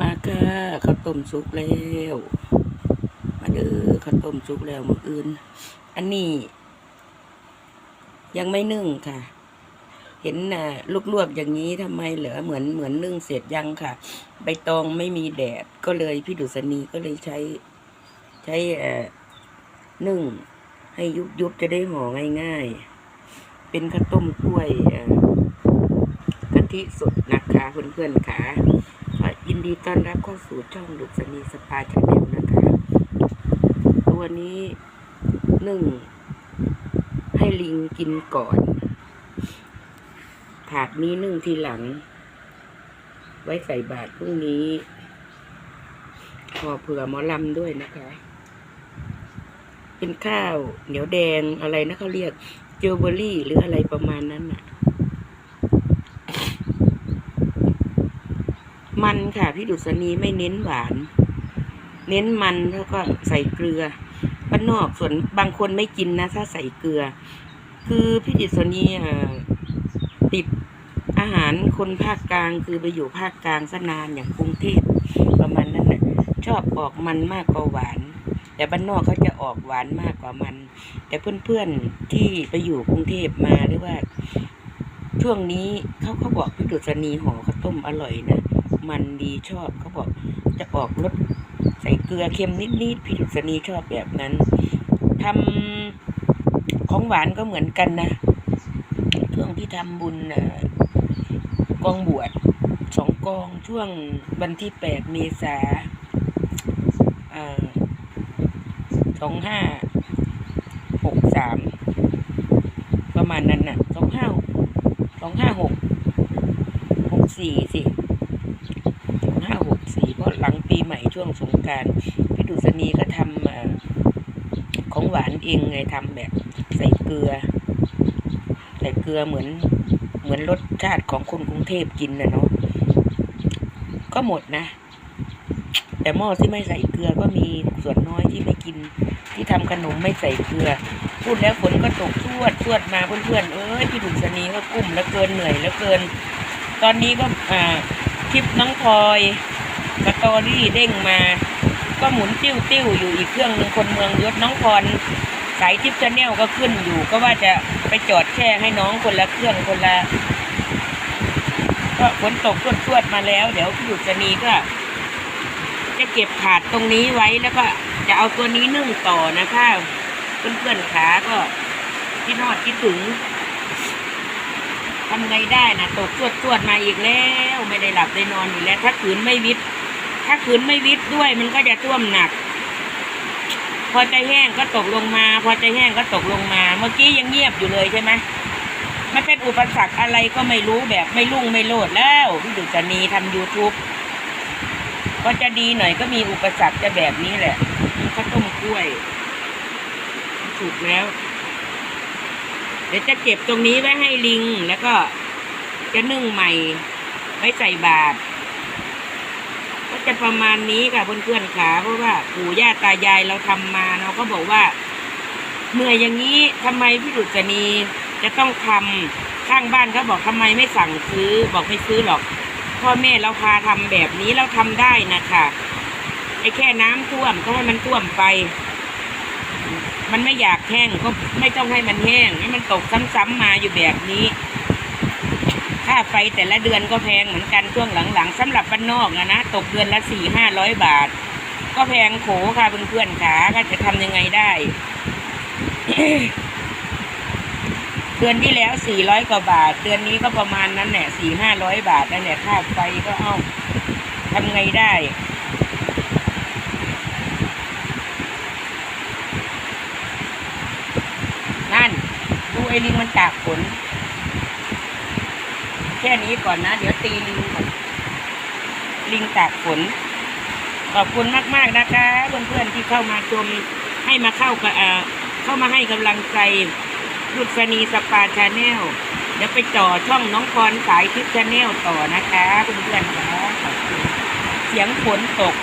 มาค่ะข้าวต้มสุกแล้วมาเด้อข้าวต้มสุกแล้วมืออื่น อันนี้ ยังไม่นึ่งค่ะ เห็นน่ะลวกๆอย่างนี้ทำไมเหรอเหมือนเหมือนนึ่งเสร็จยังค่ะ ใบตองไม่มีแดดก็เลยพี่ดุษณีก็เลยใช้ ใช้เอ่อนึ่ง ให้ยุบยุบๆจะได้ห่อง่ายๆ เป็นข้าวต้มกล้วยกะทิสดนะคะเพื่อนๆค่ะ นดีต้อนรับเข้าสู่ช่องดุษณีสปาชาแนลนะคะ ตัวนี้หนึ่ง ให้ลิงกินก่อน ถาดนี้นึ่งทีหลัง ไว้ใส่บาตรพรุ่งนี้ พอเผื่อหมอลำด้วยนะคะ เป็นข้าวเหนียวแดงอะไรนะเขาเรียกเจลเบอรี่หรืออะไรประมาณนั้นน่ะ มันค่ะพี่ดุษณีไม่เน้นหวาน เน้นมันแล้วก็ใส่เกลือบ้านนอกส่วนบางคนไม่กินนะ ถ้าใส่เกลือ คือพี่ดุษณีติดอาหารคนภาคกลางคือไปอยู่ภาคกลางซะนานอย่างกรุงเทพประมาณนั้นนะชอบออกมันมากกว่าหวาน แต่บ้านนอกเขาจะออกหวานมากกว่ามัน แต่เพื่อนๆที่ไปอยู่กรุงเทพมาหรือว่า ช่วงนี้เขาเขาบอกพี่ดุษณีห่อข้าวต้มอร่อยนะ มันดีชอบเขาบอกจะออกรสใส่เกลือเค็มนิดๆพี่ดุษณีชอบแบบนั้นทำของหวานก็เหมือนกันนะช่วงที่ทำบุญกองบวชสองกองช่วงวันที่แปดเมษาสองห้าหกสามประมาณนั้นน่ะสองห้าสองห้าหกหกสี่สิ ห้าหกสี่เพราะหลังปีใหม่ ช่วงสงการพี่ดุษณีก็ทำอของหวานเองไงทำแบบใส่เกลือ ใส่เกลือเหมือนเหมือนรสชาติของคนกรุงเทพกินนะเนาะก็หมดนะ แต่หม้อที่ไม่ใส่เกลือก็มีส่วนน้อยที่ไม่กิน ที่ทำขนมไม่ใส่เกลือ พูดแล้วฝนก็ตกชวดชวดมาเพื่อนๆเอ้ยพี่ดุษณีก็กุ้มแล้วเกินเหนื่อยแล้วเกิน ตอนนี้ก็อ่าคลิปน้องพลอย สตอรี่เด้งมา ก็หมุนติ้วติ้วอยู่อีกเครื่องหนึ่งคนเมืองยศน้องพรสายทิปชาแนลก็ขึ้นอยู่ ก็ว่าจะไปจอดแช่ให้น้องคนละเครื่องคนละ ก็ฝนตกชวดๆมาแล้ว เดี๋ยวพี่หยุดจะนีก็ จะเก็บถาดตรงนี้ไว้แล้วก็จะเอาตัวนี้นึ่งต่อนะคะเพื่อนๆขาก็ที่นอดคิดถึงทำไงได้นะตกชวดชวดๆมาอีกแล้ว ไม่ได้หลับได้นอนอีกแล้ว ถ้าขืนไม่วิทย์ ถ้าขืนไม่วิทย์ด้วยมันก็จะท่วมหนัก พอใจแห้งก็ตกลงมา พอใจแห้งก็ตกลงมา เมื่อกี้ยังเงียบอยู่เลยใช่ไหมมันเป็นอุปสรรคอะไรก็ไม่รู้แบบไม่รุ่งไม่โลดแล้วพี่ดุจนีทำ YouTube พอจะดีหน่อยก็มีอุปสรรคจะแบบนี้แหละข้าวต้มกล้วยถูกแล้ว เดี๋ยวจะเก็บตรงนี้ไว้ให้ลิงแล้วก็จะนึ่งใหม่ไว้ใส่บาตร ก็จะประมาณนี้ค่ะเพื่อนๆขาเพราะว่าปู่ย่าตายายเราทำมาเราก็บอกว่าเหนื่อยอย่างนี้ทำไมพี่ดุษณีจะต้องทำข้างบ้านเขาบอกทำไมไม่สั่งซื้อ บอกไม่ซื้อหรอก พ่อแม่เราพาทำแบบนี้เราทำได้นะคะไอ้แค่น้ำท่วมก็ให้มันท่วมไป มันไม่อยากแห้งก็ไม่ต้องให้มันแห้งให้มันตกซ้ำๆมาอยู่แบบนี้าไฟแต่ละเดือนก็แพงเหมือนกันช่วงหลังๆสำหรับบ้านนอกนะนะตกเดือนละสี่ห้าร้อยบาท ก็แพงโขค่ะเพื่อนๆขาก็จะทำยังไงได้ เดือนที่แล้วสี่ร้อยกว่าบาท เดือนนี้ก็ประมาณนั้นแหละสี่ห้าร้อยบาทนั่นแหละค่าไฟก็เอ้าทำไงได้นั่นดูไอ้ลิงมันตากฝน ค่นี้ก่อนนะ เดี๋ยวตีลิงก่อนลิงตากฝน ขอบคุณมากๆนะคะ เพื่อนๆที่เข้ามาชมให้มาเข้ากับเข้ามาให้กำลังใจรุษณีสปาชาแนลเดี๋ยวไปจ่อช่องน้องพรสายทิพย์ชาแนลต่อนะคะ เพื่อนๆค่ะขอบคุณเสียงฝนตก